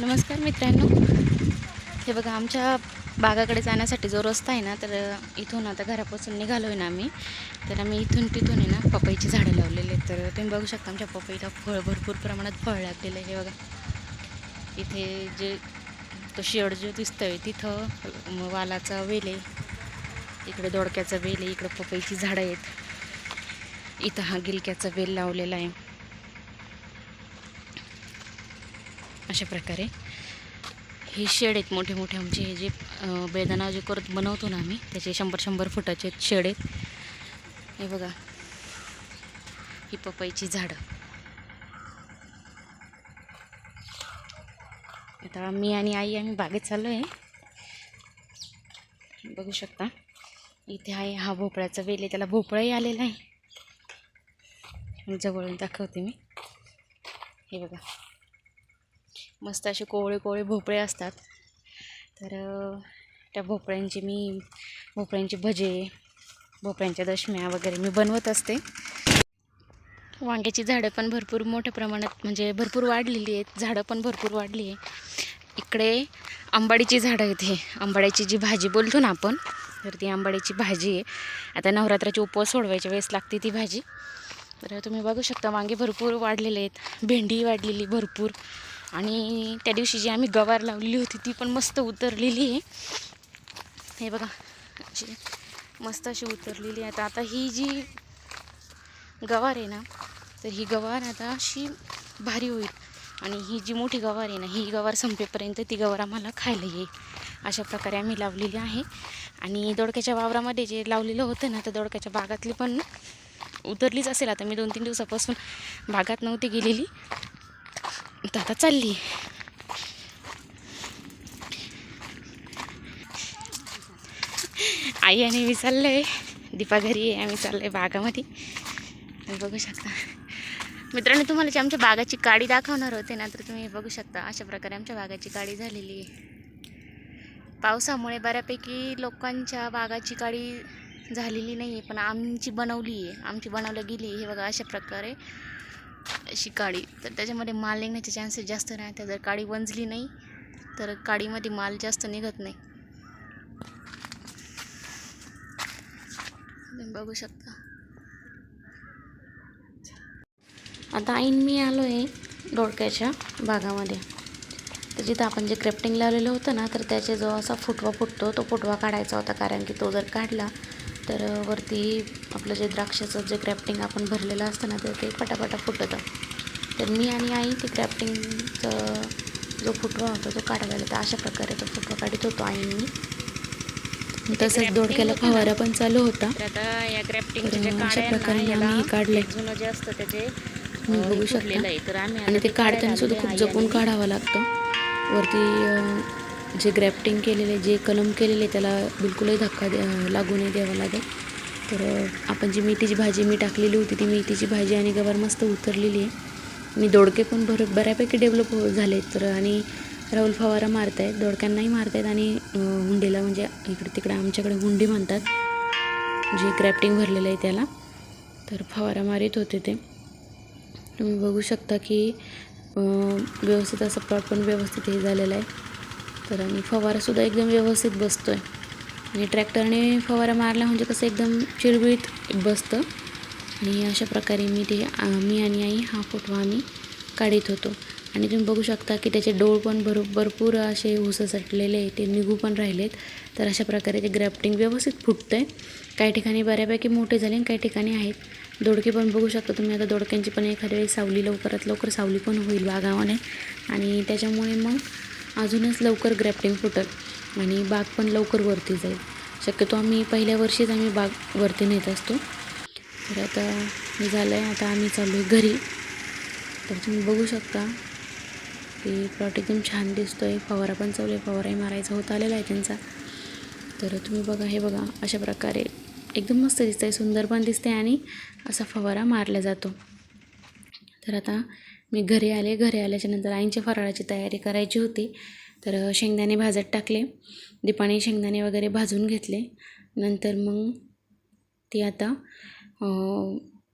नमस्कार मित्रांनो. हे बघा आमच्या बागाकडे जाण्यासाठी जो रस्ता आहे ना तर इथून आता घरापासून निघालो आहे ना आम्ही. तर आम्ही इथून तिथून आहे ना पपईची झाडं लावलेली आहेत. तर तुम्ही बघू शकता आमच्या पपईला फळ भरपूर प्रमाणात फळ लागलेलं आहे. हे बघा. इथे जे तो शेड जो दिसतोय तिथं वालाचा वेल आहे. इकडे दोडक्याचा वेल आहे इकडं पपईची झाडं आहेत. इथं हा गिलक्याचा वेल लावलेला आहे. अशा प्रकारे. हे शेड आहेत मोठे मोठे आमचे. हे जे बेदाना जे करत बनवतो ना आम्ही त्याचे शंभर शंभर फुटाचे शेड आहेत. हे बघा. ही पपईची झाडं. आता मी आणि आई आम्ही बागेत चाललो आहे. बघू शकता. इथे आहे हा भोपळ्याचा वेल आहे. त्याला भोपळाही आलेला आहे. जवळून दाखवते मी. हे बघा. मस्त असे कोवळे कोवळे भोपळे असतात. तर त्या भोपळ्यांची मी भोपळ्यांची भजे भोपळ्यांच्या दशम्या वगैरे मी बनवत असते. वांग्याची झाडं पण भरपूर मोठ्या प्रमाणात म्हणजे भरपूर वाढलेली आहेत. झाडं पण भरपूर वाढली आहे इकडे आंबाडीची झाडं आहेत हे. आंबाड्याची जी भाजी बोलतो ना आपण तर ती आंबाड्याची भाजी आहे. आता नवरात्राची उपवास सोडवायच्या वेळेस लागते ती भाजी. तर तुम्ही बघू शकता वांगे भरपूर वाढलेले आहेत. भेंडी वाढलेली भरपूर. आणि त्या दिवशी जी आम्ही गवार लावलेली होती ती पण मस्त उतरलेली आहे. हे बघा अशी मस्त अशी उतरलेली आहे. आता आता ही जी गवार आहे ना तर ही गवार आता अशी भारी होईल. आणि ही जी मोठी गवार आहे ना ही गवार संपेपर्यंत ती गवार आम्हाला खायला येईल. अशा प्रकारे आम्ही लावलेली आहे. आणि दोडक्याच्या वावरामध्ये जे लावलेलं होतं ना तर दोडक्याच्या बागातली पण उतरलीच असेल. आता मी दोन तीन दिवसापासून भागात नव्हती गेलेली. आता चालली आई आणि मी चाललो आहे दीपा घरी आहे आम्ही चाललो आहे बागामध्ये. तुम्ही बघू शकता. मित्रांनो तुम्हाला जी आमच्या बागाची काडी दाखवणार होते ना तर तुम्ही बघू शकता. अशा प्रकारे आमच्या बागाची काडी झालेली आहे. पावसामुळे बऱ्यापैकी लोकांच्या बागाची काडी झालेली नाही आहे पण आमची बनवली आहे. आमची बनवलं गेली हे बघा अशा प्रकारे अशी काडी. तर त्याच्यामध्ये माल निघण्याचे चान्सेस जास्त राहतात जर काडी वंजली नाही तर काडीमध्ये माल जास्त निघत नाही. तुम्ही बघू शकता. आता ऐन मी आलो आहे दोडक्याच्या भागामध्ये. तर जिथं आपण जे क्रेप्टिंग लावलेलं होतं ना तर त्याचे जो असा फुटवा फुटतो तो फुटवा काढायचा होता. कारण की तो जर काढला तर वरती आपलं जे द्राक्षाचं जे क्राफ्टिंग आपण भरलेलं असतं ना तर ते पटापटा फुटतं. तर मी आणि आई ते क्राफ्टिंगचं जो फुटवा होता तो काढायला तर अशा प्रकारे तो फुटवा काढत होतो आईंनी. तसंच दोडक्याला फवारा पण चालू होता. आता या अशा प्रकारे आम्ही काढले. जुनं जे असतं त्याचे बघू. फुटलेलं आहे. तर आम्ही आणि ते काढताना सुद्धा खूप जपून काढावं लागतं. वरती जे ग्रॅफ्टिंग केलेले जे कलम केलेले त्याला बिलकुलही धक्का द्या लागू नाही द्यावा लागेल तर आपण जी मेथीची भाजी मी टाकलेली होती ती मेथीची भाजी आणि गवार मस्त उतरलेली आहे. मी दोडके पण भर बऱ्यापैकी डेव्हलप हो, झाले तर आणि राहुल फवारा मारत आहेत दोडक्यांनाही मारत आहेत आणि हुंडीला म्हणजे इकडे तिकडे आमच्याकडे हुंडी म्हणतात. जे ग्रॅफ्टिंग भरलेलं आहे त्याला. तर फवारा मारित होते ते. तुम्ही बघू शकता की व्यवस्थित असं प्लॉट पण व्यवस्थित हे झालेलं आहे. तर आणि फवारासुद्धा एकदम व्यवस्थित बसतो आहे आणि ट्रॅक्टरने फवारा मारला म्हणजे कसं एकदम चिरबिळीत बसतं. आणि अशा प्रकारे मी ते मी आणि आई हा फोटो आम्ही काढत होतो. आणि तुम्ही बघू शकता की त्याचे डोळ पण भर भरपूर असे उससटलेले आहे ते निघू पण राहिलेत. तर अशा प्रकारे ते ग्रॅफ्टिंग व्यवस्थित फुटतं आहे काही ठिकाणी बऱ्यापैकी मोठे झाले आणि काही ठिकाणी आहेत. दोडके पण बघू शकता तुम्ही. आता दोडक्यांची पण एखाद्या वेळी सावली लवकरात लवकर सावली पण होईल बागामध्ये आणि त्याच्यामुळे मग अजूनच लवकर ग्रॅफ्टिंग फुटल आणि बाग पण लवकर वरती जाईल. शक्यतो आम्ही पहिल्या वर्षीच आम्ही बाग वरती नेत असतो. तर आता हे झालं आहे आता आम्ही चाललो आहे घरी. तर तुम्ही बघू शकता की प्लॉट एकदम छान दिसतो आहे फवारा पण चालू आहे. फवाराही मारायचा होत आलेला आहे त्यांचा. तर तुम्ही बघा हे बघा अशा प्रकारे एकदम मस्त दिसतं आहे सुंदर पण दिसते आणि असा फवारा मारला जातो. तर आता मी घरी आले. घरी आल्याच्यानंतर आईंच्या फराळाची तयारी करायची होती. तर शेंगदाणे भाजत टाकले. दीपाने शेंगदाणे वगैरे भाजून घेतले. नंतर मग ती आता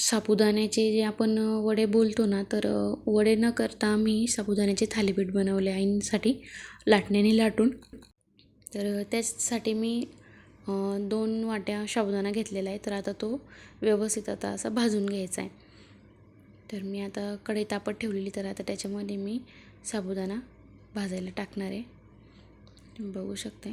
साबुदाण्याचे जे आपण वडे बोलतो ना तर वडे न करता मी साबुदाण्याचे थालीपीठ बनवले आईंसाठी लाटण्याने लाटून. तर त्याचसाठी मी दोन वाट्या साबुदाणा घेतलेला आहे. तर आता तो व्यवस्थित आता असा भाजून घ्यायचा आहे. तर मी आता कढई तापत ठेवलेली तर आता त्याच्यामध्ये मी साबुदाणा भाजायला टाकणार आहे. तुम्ही बघू शकते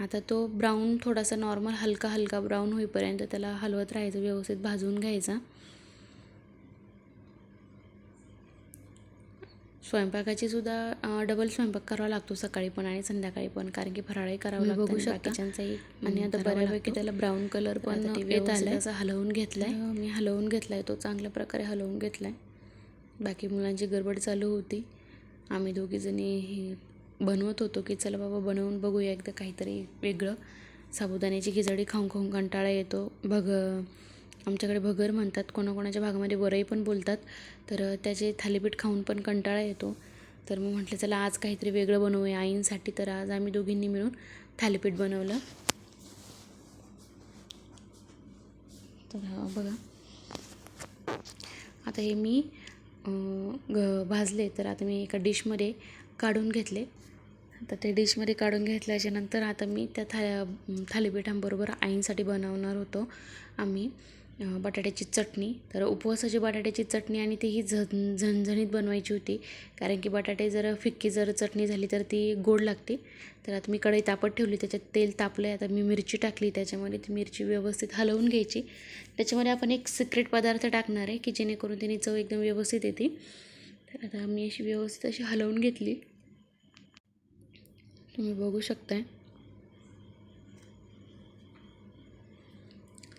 आता तो ब्राऊन थोडासा नॉर्मल हलका हलका ब्राऊन होईपर्यंत त्याला हलवत राहायचं व्यवस्थित भाजून घ्यायचा. स्वयंपाकाची सुद्धा डबल स्वयंपाक करावा लागतो सकाळी पण आणि संध्याकाळी पण. कारण की फराळही करावं लागतं बघू आणि शकता. बाकीच्यांचाही आणि आता बऱ्यापैकी त्याला ब्राऊन कलर पण येत आलाय. असं हलवून घेतलाय. मी हलवून घेतलाय. तो चांगल्या प्रकारे हलवून घेतलाय. बाकी मुलांची गडबड चालू होती. आम्ही दोघीजणी हे बनवत होतो की चला बाबा बनवून बघूया. एकदा काहीतरी वेगळं. साबुदाण्याची खिचडी खाऊन खाऊन कंटाळा येतो. भग आमच्याकडे भगर म्हणतात कोणाकोणाच्या भागामध्ये वरई पण बोलतात तर त्याचे थालीपीठ खाऊन पण कंटाळा येतो. तर मग म्हटलं चला आज काहीतरी वेगळं बनवूया आईंसाठी. तर आज आम्ही दोघींनी मिळून थालीपीठ बनवलं. तर बघा. आता हे मी ग भाजले तर आता मी एका डिशमध्ये काढून घेतले. आता ते डिशमध्ये काढून घेतल्याच्यानंतर आता मी त्या था थालीपीठांबरोबर आईंसाठी बनवणार होतो आम्ही. बटाट्याची चटणी. तर उपवासाची बटाट्याची चटणी आणि ती ही झन झणझणीत बनवायची होती. कारण की बटाटे जर फिक्की जर चटणी झाली तर ती गोड लागते. तर आता मी कढई तापत ठेवली. त्याच्यात तेल तापलं आहे आता मी मिरची टाकली. त्याच्यामध्ये ती मिरची व्यवस्थित हलवून घ्यायची. त्याच्यामध्ये आपण एक सिक्रेट पदार्थ टाकणार आहे की जेणेकरून त्याने चव एकदम व्यवस्थित येते. तर आता मी अशी व्यवस्थित अशी हलवून घेतली. तुम्ही बघू शकताय.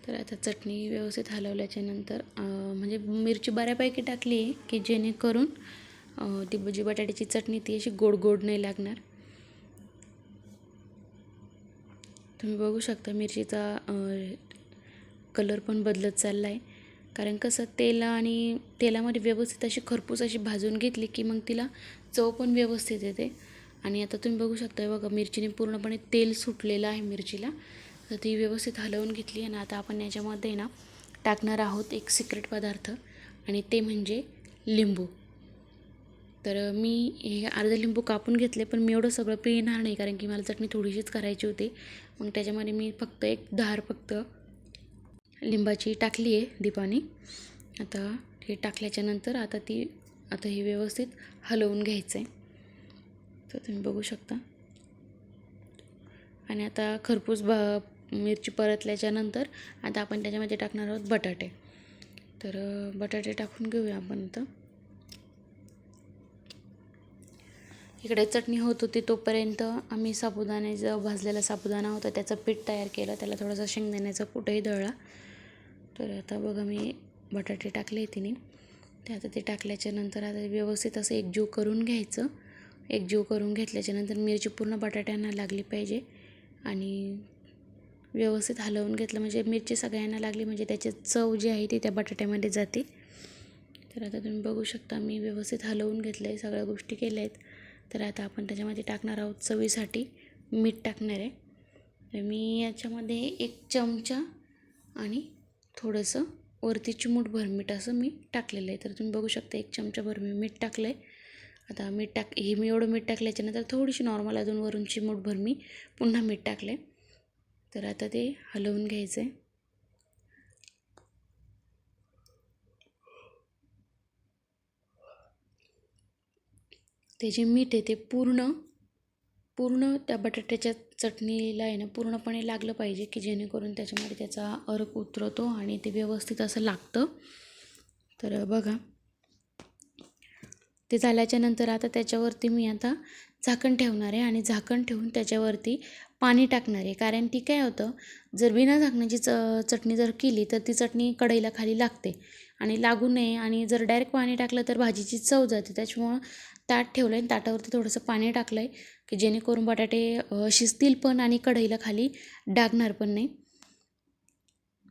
तर आता चटणी व्यवस्थित हलवल्याच्यानंतर म्हणजे मिरची बऱ्यापैकी टाकली आहे की जेणेकरून ती जी बटाट्याची चटणी ती अशी गोड गोड नाही लागणार. तुम्ही बघू शकता मिरचीचा कलर पण बदलत चालला आहे कारण कसं तेल आणि तेलामध्ये व्यवस्थित अशी खरपूस अशी भाजून घेतली की मग तिला चव पण व्यवस्थित येते. आणि आता तुम्ही बघू शकता बघा मिरचीने पूर्णपणे तेल सुटलेलं आहे मिरचीला. तर ती व्यवस्थित हलवून घेतली आणि आता आपण याच्यामध्ये ना टाकणार आहोत एक सिक्रेट पदार्थ आणि ते म्हणजे लिंबू. तर मी हे अर्धे लिंबू कापून घेतले पण मी एवढं सगळं पिणार नाही कारण की मला चटणी थोडीशीच करायची होती. मग त्याच्यामध्ये मी फक्त एक धार फक्त लिंबाची टाकली आहे दीपाने. आता हे टाकल्याच्या नंतर आता ती आता हे व्यवस्थित हलवून घ्यायचं आहे तर तुम्ही बघू शकता. आणि आता खरपूस ब मिरची परतल्याच्यानंतर आता आपण त्याच्यामध्ये टाकणार आहोत बटाटे. तर बटाटे टाकून घेऊया आपण आता. इकडे चटणी होत होती तोपर्यंत आम्ही साबुदाणे जो भाजलेला साबुदाणा होता त्याचं पीठ तयार केलं. त्याला थोडासा शेंगदाण्याचा कुठंही दळला. तर आता बघा मी बटाटे टाकले तिने. ते आता ते टाकल्याच्या नंतर आता व्यवस्थित असं एकजीव करून घ्यायचं. एकजीव करून घेतल्याच्यानंतर मिरची पूर्ण बटाट्यांना लागली पाहिजे. आणि व्यवस्थित हलवून घेतलं. म्हणजे मिरची सगळ्यांना लागली म्हणजे त्याची चव जी आहे ती त्या बटाट्यामध्ये जाते. तर आता तुम्ही बघू शकता मी व्यवस्थित हलवून घेतलं आहे सगळ्या गोष्टी केल्या आहेत. तर आता आपण त्याच्यामध्ये टाकणार आहोत चवीसाठी मीठ टाकणार आहे. तर मी याच्यामध्ये एक चमचा आणि थोडंसं वरती चिमूटभर मीठ असं मी टाकलेलं आहे. तर तुम्ही बघू शकता एक चमचाभर मी मीठ टाकलं आहे आता मीठ टाक हे मी एवढं मीठ टाकल्याच्यानंतर थोडीशी नॉर्मल अजून वरून चिमूटभर मी पुन्हा मीठ टाकले तर आता ते हलवून घ्यायचं आहे ते जे मीठ आहे ते पूर्ण पूर्ण त्या बटाट्याच्या चटणीला आहे ना पूर्णपणे लागलं पाहिजे की जेणेकरून त्याच्यामध्ये त्याचा अर्क उतरतो आणि ते व्यवस्थित असं लागतं. तर बघा. ते झाल्याच्यानंतर आता त्याच्यावरती मी आता झाकण ठेवणार आहे आणि झाकण ठेवून त्याच्यावरती पाणी टाकणार आहे. कारण ती काय होतं जर बिना झाकण्याची च चटणी जर केली तर ती चटणी कढईला खाली लागते आणि लागू नये. आणि जर डायरेक्ट पाणी टाकलं तर भाजीची चव जाते. त्याच्यामुळं ताट ठेवलं आहे आणि ताटावरती थोडंसं पाणी टाकलं आहे की जेणेकरून बटाटे शिजतील पण आणि कढईला खाली डागणार पण नाही.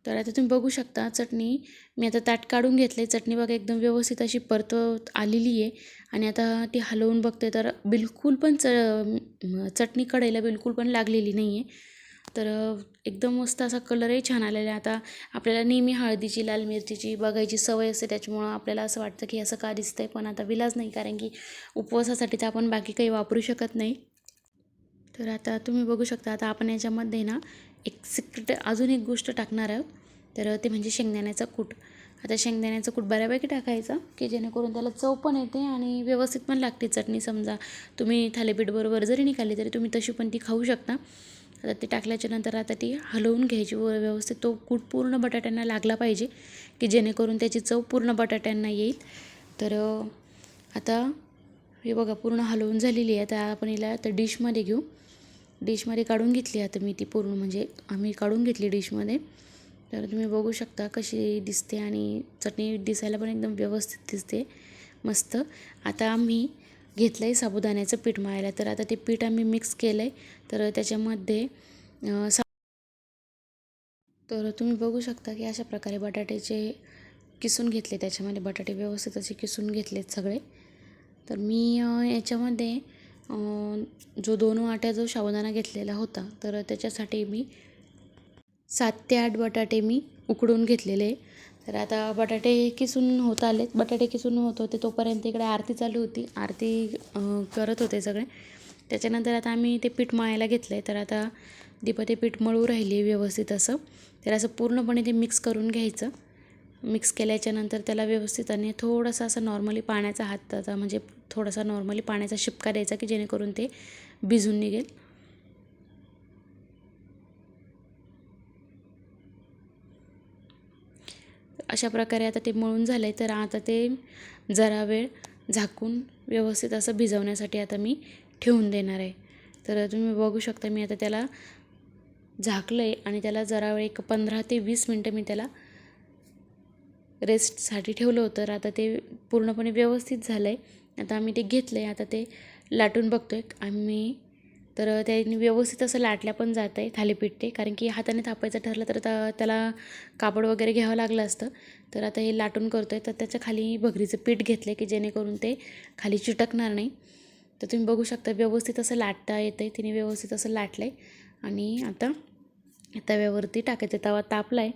तर आता तुम्ही बघू शकता चटणी मी आता ताट काढून घेतले. चटणी बघा एकदम व्यवस्थित अशी परतवत आलेली आहे. आणि आता ती हलवून बघते तर बिलकुल पण च चटणी कढईला बिलकुल पण लागलेली नाही आहे तर एकदम मस्त असा कलरही छान आलेला आहे. आता आपल्याला नेहमी हळदीची लाल मिरचीची बघायची सवय असते त्याच्यामुळं आपल्याला असं वाटतं की असं का दिसतंय पण आता विलाज नाही कारण की उपवासासाठी तर आपण बाकी काही वापरू शकत नाही. तर आता तुम्ही बघू शकता आता आपण याच्यामध्ये ना एक सिक्रेट अजून एक गोष्ट टाकणार आहोत. तर ते म्हणजे शेंगदाण्याचा कूट. आता शेंगदाण्याचं कूट बऱ्यापैकी टाकायचा की जेणेकरून त्याला चव पण येते आणि व्यवस्थित पण लागते चटणी. समजा तुम्ही थालीपीठबरोबर जरी निघाली तरी तुम्ही तशी पण ती खाऊ शकता. आता ते टाकल्याच्या नंतर आता ती हलवून घ्यायची व व्यवस्थित तो कूट पूर्ण बटाट्यांना लागला पाहिजे की जेणेकरून त्याची चव पूर्ण बटाट्यांना येईल. तर आता हे बघा पूर्ण हलवून झालेली आहे. आता आपण हिला आता डिशमध्ये घेऊ. डिशमध्ये काढून घेतली आता मी ती पूर्ण म्हणजे आम्ही काढून घेतली डिशमध्ये. तर तुम्ही बघू शकता कशी दिसते आणि चटणी दिसायला पण एकदम व्यवस्थित दिसते. मस्त. आता आम्ही घेतलं आहे साबुदाण्याचं पीठ मळायला. तर आता ते पीठ आम्ही मिक्स केलं आहे तर त्याच्यामध्ये सा तर तुम्ही बघू शकता की अशा प्रकारे बटाट्याचे किसून घेतले. त्याच्यामध्ये बटाटे व्यवस्थित असे किसून घेतलेत सगळे. तर मी याच्यामध्ये जो दोन वाट्या जो साबुदाणा घेतलेला होता तर त्याच्यासाठी मी सात ते आठ बटाटे मी उकडून घेतलेले तर आता बटाटे किसून होत आलेत. बटाटे किसून होत होते तोपर्यंत इकडे आरती चालू होती. आरती करत होते सगळे. त्याच्यानंतर आता आम्ही ते पीठ मळायला घेतलं आहे तर आता दीपा ते पीठ मळू राहिली व्यवस्थित असं. तर असं पूर्णपणे ते मिक्स करून घ्यायचं. मिक्स केल्याच्यानंतर त्याला व्यवस्थित आणि थोडासा असं नॉर्मली पाण्याचा हाताचा म्हणजे थोडासा नॉर्मली पाण्याचा शिपका द्यायचा की जेणेकरून ते भिजून निघेल. अशा प्रकारे आता ते मळून झालं आहे तर आता ते जरा वेळ झाकून व्यवस्थित असं भिजवण्यासाठी आता मी ठेवून देणार आहे. तर तुम्ही बघू शकता मी आता त्याला झाकलं आहे आणि त्याला जरा वेळ एक पंधरा ते वीस मिनटं मी त्याला रेस्टसाठी ठेवलं होतं. तर आता ते पूर्णपणे व्यवस्थित झालं आहे आता आम्ही ते घेतलं आहे आता ते लाटून बघतो आहे आम्ही तर त्याने व्यवस्थित असं लाटल्या पण जात आहे थालीपीठ ते कारण की हाताने थापायचं ठरलं तर आता त्याला कापड वगैरे घ्यावं लागलं असतं. तर आता हे लाटून करतो आहे तर त्याच्याखाली भगरीचं पीठ घेतलं आहे की जेणेकरून ते खाली चिटकणार नाही. तर तुम्ही बघू शकता व्यवस्थित असं लाटता येतं आहे तिने व्यवस्थित असं लाटलं आहे आणि आता तव्यावरती टाकायचं. तवा तापला आहे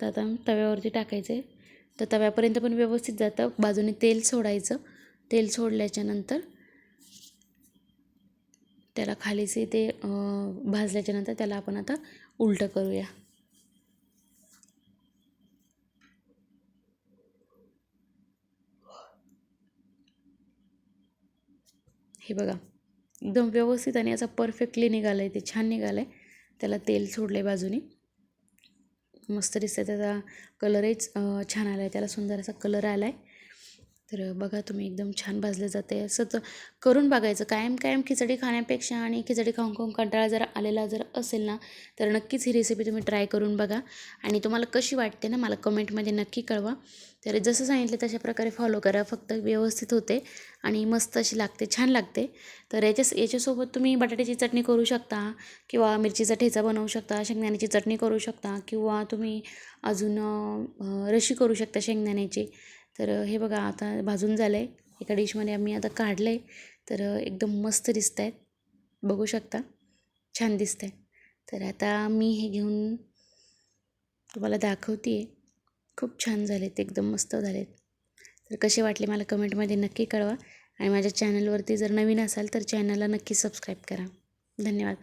तर आता तव्यावरती टाकायचं आहे तर तव्यापर्यंत पण व्यवस्थित जातं. बाजूने तेल सोडायचं. तेल सोडल्याच्यानंतर त्याला खालीचे ते भाजल्याच्यानंतर त्याला आपण आता उलटं करूया. हे बघा एकदम व्यवस्थित आणि असं परफेक्टली निघालं आहे ते छान निघालं आहे त्याला तेल सोडलं आहे बाजूने. मस्त दिसतं त्याचा कलरहीच छान आला आहे त्याला सुंदर असा कलर आला आहे तर बघा तुम्ही एकदम छान भाजलं जाते असंच करून बघायचं. कायम कायम खिचडी खाण्यापेक्षा आणि खिचडी खाऊन खाऊन कंटाळा जर आलेला जर असेल ना तर नक्कीच ही रेसिपी तुम्ही ट्राय करून बघा. आणि तुम्हाला कशी वाटते ना मला कमेंटमध्ये नक्की कळवा. तर जसं सांगितलं तशा प्रकारे फॉलो करा. फक्त व्यवस्थित होते आणि मस्त अशी लागते छान लागते. तर याच्या याच्यासोबत तुम्ही बटाट्याची चटणी करू शकता किंवा मिरचीचा ठेचा बनवू शकता शेंगदाण्याची चटणी करू शकता किंवा तुम्ही अजून रशी करू शकता शेंगदाण्याची. तर हे बघा आता भाजून झालं आहे एका डिशमध्ये आम्ही आता काढलं आहे तर एकदम मस्त दिसत आहेत बघू शकता. छान दिसत आहे तर आता मी हे घेऊन तुम्हाला दाखवते आहे खूप छान झालेत. एकदम मस्त झालेत. तर कसे वाटले मला कमेंटमध्ये नक्की कळवा. आणि माझ्या चॅनलवरती जर नवीन असाल तर चॅनलला नक्की सबस्क्राईब करा. धन्यवाद.